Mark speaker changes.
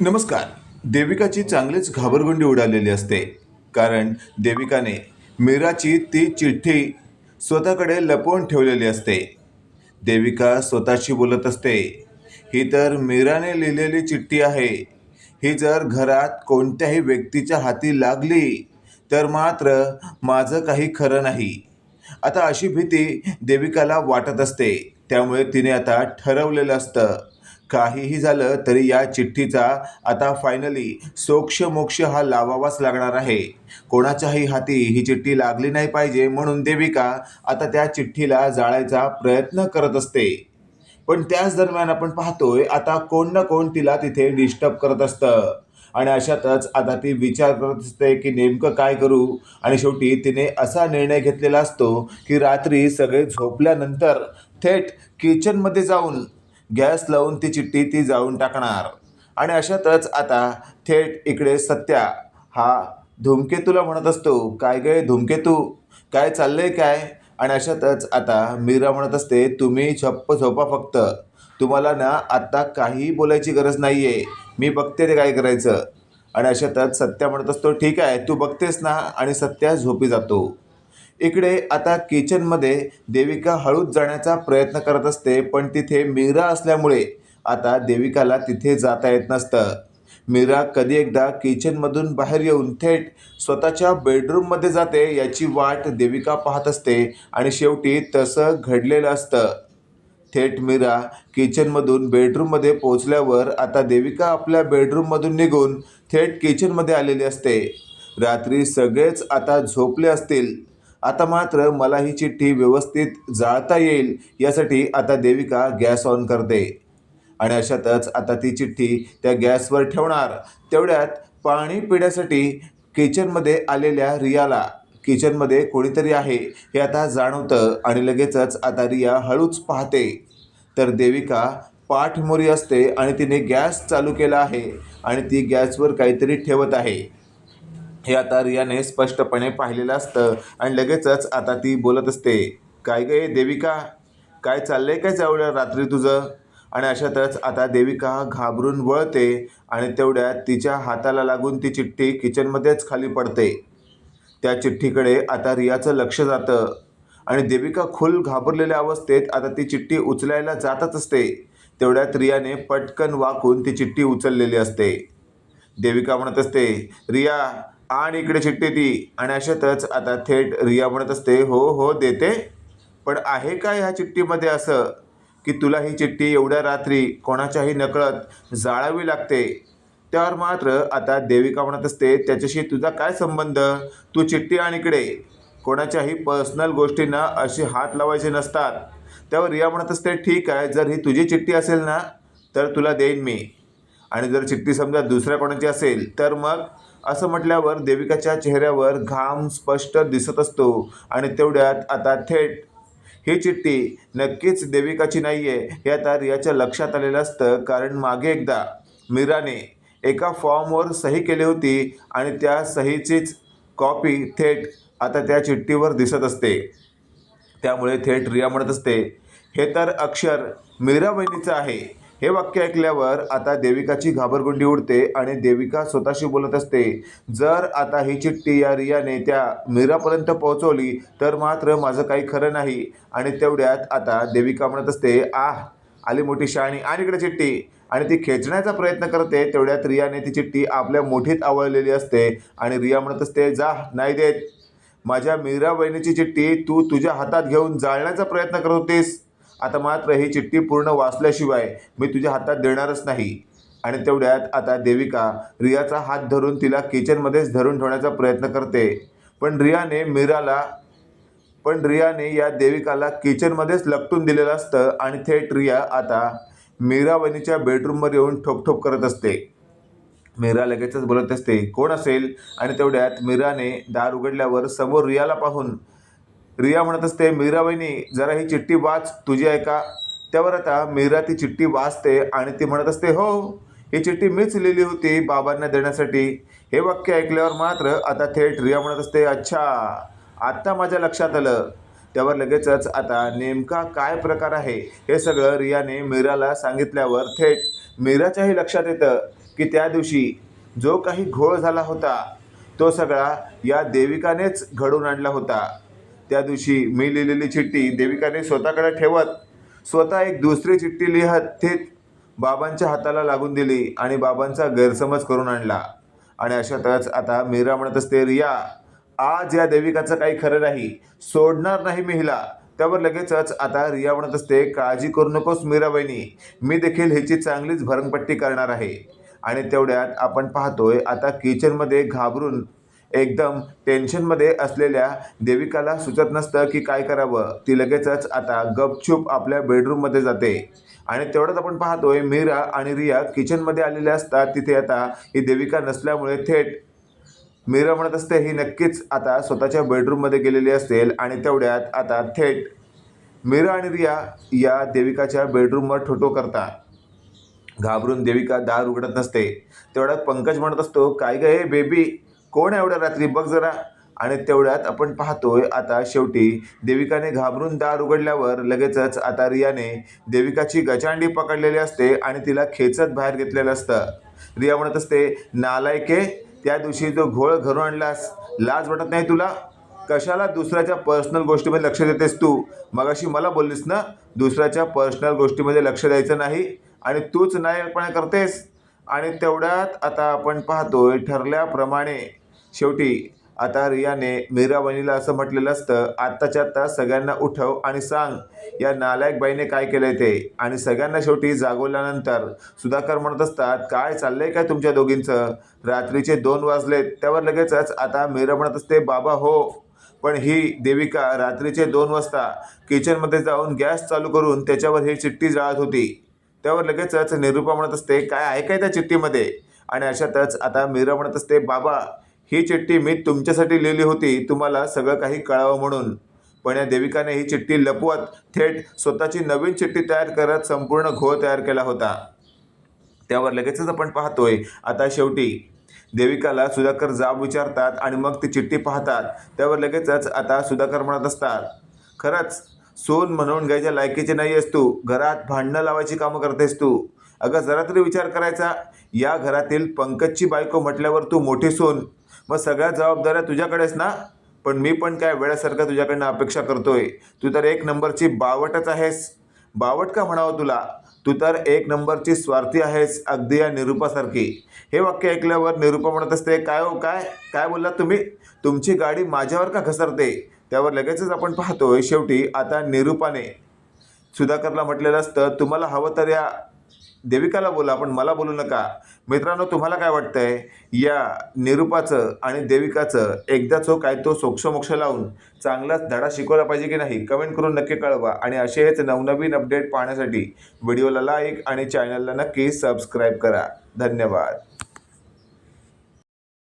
Speaker 1: नमस्कार. देविकाची चांगलीच घाबरगुंडी उडालेली असते. कारण देविकाने मीराची ती चिठ्ठी स्वतःकडे लपवून ठेवलेली असते. देविका स्वतःशी बोलत असते ही तर मीराने लिहिलेली चिठ्ठी आहे. ही जर घरात कोणत्याही व्यक्तीच्या हाती लागली तर मात्र माझं काही खरं नाही. आता अशी भीती देविकाला वाटत असते. त्यामुळे तिने आता ठरवलेलं असतं. काहीही झालं तरी या चिठ्ठीचा आता फायनली सोक्ष मोक्ष हा लावावाच लागणार आहे. कोणाच्याही हाती ही चिठ्ठी लागली नाही पाहिजे म्हणून देविका आता त्या चिठ्ठीला जाळायचा प्रयत्न करत असते. पण त्याच दरम्यान आपण पाहतोय आता कोण ना कोण तिला तिथे डिस्टर्ब करत असतं. आणि अशातच आता ती विचार करत असते की नेमकं काय करू? आणि शेवटी तिने असा निर्णय घेतलेला असतो की रात्री सगळे झोपल्यानंतर थेट किचनमध्ये जाऊन गॅस लावून ती चिठ्ठी ती जाळून टाकणार. आणि अशातच आता थेट इकडे सत्या हा धूमकेतूला म्हणत असतो काय गे धूमकेतू? काय चाललंय काय? आणि अशातच आता मीरा म्हणत असते तुम्ही छप्प झोपा फक्त. तुम्हाला ना आत्ता काहीही बोलायची गरज नाही आहे मी बघते ते काय करायचं. आणि अशातच सत्या म्हणत असतो ठीक आहे तू बघतेस ना? आणि सत्या झोपी जातो. इकडे आता किचनमध्ये देविका हळूच जाण्याचा प्रयत्न करत असते पण तिथे मीरा असल्यामुळे आता देविकाला तिथे जाता येत नसतं. मीरा कधी एकदा किचनमधून बाहेर येऊन थेट स्वतःच्या बेडरूममध्ये जाते याची वाट देविका पाहत असते आणि शेवटी तसं घडलेलं असतं. थेट मीरा किचनमधून बेडरूममध्ये पोचल्यावर आता देविका आपल्या बेडरूममधून निघून थेट किचनमध्ये आलेली असते. रात्री सगळेच आता झोपले असतील. आता मात्र मला ही चिठ्ठी व्यवस्थित जाळता येईल यासाठी आता देविका गॅस ऑन करते. आणि अशातच आता ती चिठ्ठी त्या गॅसवर ठेवणार. तेवढ्यात पाणी पिण्यासाठी किचनमध्ये आलेल्या रियाला. किचनमध्ये कोणीतरी आहे हे आता जाणवतं आणि लगेचच आता रिया हळूच पाहते. तर देविका पाठमोरी असते आणि तिने गॅस चालू केला आहे आणि ती गॅसवर काहीतरी ठेवत आहे. हे आता रियाने स्पष्टपणे पाहिलेलं असतं. आणि लगेचच आता ती बोलत असते काय गे देविका? काय चाललंय काय चावलं रात्री तुझं? आणि अशातच आता देविका घाबरून वळते आणि तेवढ्यात तिच्या हाताला लागून ती चिठ्ठी किचनमध्येच खाली पडते. त्या चिठ्ठीकडे आता रियाचं लक्ष जातं. आणि देविका खुल घाबरलेल्या अवस्थेत आता ती चिठ्ठी उचलायला जातच असते. तेवढ्यात रियाने पटकन वाकून ती चिठ्ठी उचललेली असते. देविका म्हणत असते रिया आणि इकडे चिठ्ठी ती. आणि अशातच आता थेट रिया म्हणत असते हो हो देते. पण आहे काय ह्या चिठ्ठीमध्ये असं की तुला ही चिठ्ठी एवढ्या रात्री कोणाच्याही नकळत जाळावी लागते? त्यावर मात्र आता देविका म्हणत असते त्याच्याशी तुझा काय संबंध? तू चिठ्ठी आणि इकडे. कोणाच्याही पर्सनल गोष्टींना असे हात लावायचे नसतात. त्यावर रिया म्हणत असते ठीक आहे जर ही तुझी चिठ्ठी असेल ना तर तुला देईन मी. आणि जर चिठ्ठी समजा दुसऱ्या कोणाची असेल तर मग असं म्हटल्यावर देविकाच्या चेहऱ्यावर घाम स्पष्ट दिसत असतो आणि तेवढ्यात आता थेट ही चिठ्ठी नक्कीच देविकाची नाही आहे हे आता रियाच्या लक्षात आलेलं असतं. कारण मागे एकदा मीराने एका फॉर्मवर सही केली होती आणि त्या सहीचीच कॉपी थेट आता त्या चिठ्ठीवर दिसत असते. त्यामुळे थेट रिया म्हणत असते हे तर अक्षर मीरा बहिणीचं आहे. हे वाक्य ऐकल्यावर आता देविकाची घाबरगुंडी उडते आणि देविका स्वतःशी बोलत असते जर आता ही चिठ्ठी या रियाने त्या मीरापर्यंत पोहोचवली तर मात्र माझं काही खरं नाही. आणि तेवढ्यात आता देविका म्हणत असते आह आली मोठी शाणी आणि इकडे चिठ्ठी. आणि ती खेचण्याचा प्रयत्न करते तेवढ्यात रियाने ती चिठ्ठी आपल्या मोठीत आवळलेली असते आणि रिया म्हणत असते जा नाही देत. माझ्या मीरा बहिणीची चिठ्ठी तू तुझ्या हातात घेऊन जाळण्याचा प्रयत्न करत होतीस. आता मात्र ही चिठ्ठी पूर्ण वाचल्याशिवाय मी तुझ्या हातात देणारच नाही. आणि तेवढ्यात आता देविका रियाचा हात धरून तिला किचनमध्येच धरून ठेवण्याचा प्रयत्न करते. पण रियाने मीराला पण रियाने या देविकाला किचनमध्येच लपटून दिलेलं असतं आणि थेट रिया आता मीरा बेडरूमवर येऊन ठोकठोक करत असते. मीरा लगेचच बोलत असते कोण असेल? आणि तेवढ्यात मीराने दार उघडल्यावर समोर रियाला पाहून रिया म्हणत असते मीरा वहिनी जरा ही चिठ्ठी वाच तुझी आहे का? त्यावर आता मीरा ती चिठ्ठी वाचते आणि ती म्हणत असते हो ही चिठ्ठी मीच लिहिली होती बाबांना देण्यासाठी. हे वाक्य ऐकल्यावर मात्र आता थेट रिया म्हणत असते अच्छा आत्ता माझ्या लक्षात आलं. त्यावर लगेचच आता नेमका काय प्रकार आहे हे सगळं रियाने मीराला सांगितल्यावर थेट मीराच्याही लक्षात येतं की त्या दिवशी जो काही घोळ झाला होता तो सगळा या देविकानेच घडवून आणला होता. त्या दिवशी मी लिहिलेली चिठ्ठी देविकाने स्वतःकडे ठेवत स्वतः एक दुसरी चिठ्ठी लिहत थेट बाबांच्या हाताला लागून दिली आणि बाबांचा गैरसमज करून आणला. आणि अशातच आता मीरा म्हणत असते रिया आज या देविकाचं काही खरं नाही सोडणार नाही मी हिला त्यावर लगेचच आता रिया म्हणत असते काळजी करू नकोस मीरा बहिणी मी देखील ह्याची चांगलीच भरणपट्टी करणार आहे. आणि तेवढ्यात आपण पाहतोय आता किचनमध्ये घाबरून एकदम टेन्शनमध्ये असलेल्या देविकाला सुचत नसतं की काय करावं. ती लगेचच आता गपचूप आपल्या बेडरूममध्ये जाते. आणि तेवढंच आपण पाहतोय मीरा आणि रिया किचनमध्ये आलेल्या असतात. तिथे आता ही देविका नसल्यामुळे थेट मीरा म्हणत असते ही नक्कीच आता स्वतःच्या बेडरूममध्ये गेलेली असेल. आणि तेवढ्यात आता थेट मीरा आणि रिया या देविकाच्या बेडरूमवर ठोटो करतात. घाबरून देविका दार उघडत नसते. तेवढ्यात पंकज म्हणत असतो काय ग हे बेबी कोण एवढ्या रात्री? बघ जरा. आणि तेवढ्यात आपण पाहतोय आता शेवटी देविकाने घाबरून दार उघडल्यावर लगेचच आता रियाने देविकाची गचांडी पकडलेली असते आणि तिला खेचत बाहेर घेतलेलं असतं. रिया म्हणत असते नालायके त्या दिवशी जो घोळ घरून आणलास लाज वाटत नाही तुला? कशाला दुसऱ्याच्या पर्सनल गोष्टीमध्ये लक्ष देतेस तू? मगाशी मला बोललीस ना दुसऱ्याच्या पर्सनल गोष्टीमध्ये लक्ष द्यायचं नाही आणि तूच नायकपणा करतेस. आणि तेवढ्यात आता आपण पाहतोय ठरल्याप्रमाणे शेवटी आता रियाने मीरा असं म्हटलेलं असतं आत्ताच्या आत्ता सगळ्यांना उठव आणि सांग या नालायक बाईने काय केलंय ते? आणि सगळ्यांना शेवटी जागवल्यानंतर सुधाकर म्हणत असतात काय चाललंय काय तुमच्या दोघींचं? रात्रीचे दोन वाजलेत त्यावर लगेचच आता मीरा म्हणत असते बाबा हो पण ही देविका रात्रीचे दोन वाजता किचनमध्ये जाऊन गॅस चालू करून त्याच्यावर ही चिठ्ठी जाळत होती. त्यावर लगेचच निरूपा म्हणत असते काय आहे काय त्या चिठ्ठीमध्ये? आणि अशातच आता मीरा म्हणत असते बाबा ही चिठ्ठी मी तुमच्यासाठी लिहिली होती. तुम्हाला सगळं काही कळावं म्हणून. पण या देविकाने ही चिठ्ठी लपवत थेट स्वतःची नवीन चिठ्ठी तयार करत संपूर्ण घोळ तयार केला होता. त्यावर लगेचच आपण पाहतोय. आता शेवटी देविकाला सुधाकर जाब विचारतात आणि मग ती चिठ्ठी पाहतात. त्यावर लगेचच आता सुधाकर म्हणत असतात खरंच सोन म्हणून घ्यायच्या लायकीची नाही आहेस तू. घरात भांडणं लावायची कामं करतेस तू. अगं जरा तरी विचार करायचा. या घरातील पंकजची बायको म्हटल्यावर तू मोठी सोन. मग सगळ्या जबाबदाऱ्या तुझ्याकडेच ना? पण मी पण काय वेळासारखं तुझ्याकडनं अपेक्षा करतोय. तू तर एक नंबरची बावटच आहेस. बावट का म्हणावं तुला? तू तर एक नंबरची स्वार्थी आहेस अगदी या निरूपासारखी. हे वाक्य ऐकल्यावर निरूपा म्हणत असते काय हो काय? काय बोललात तुम्ही? तुमची गाडी माझ्यावर का घसरते? त्यावर लगेचच आपण पाहतोय शेवटी आता निरूपाने. सुधाकरला म्हटलेलं असतं तुम्हाला हवं तर या. देविकाला बोला पण मला बोलू नका. मित्रांनो तुम्हाला काय वाटतंय? या निरूपाचं आणि देविकाचं एकदा चो हो, काय तो सोक्षमोक्ष लावून चांगलाच धडा शिकवला पाहिजे की नाही? कमेंट करून नक्की कळवा. आणि असेच नवनवीन अपडेट पाहण्यासाठी व्हिडिओला लाईक आणि चॅनलला नक्की सबस्क्राईब करा. धन्यवाद.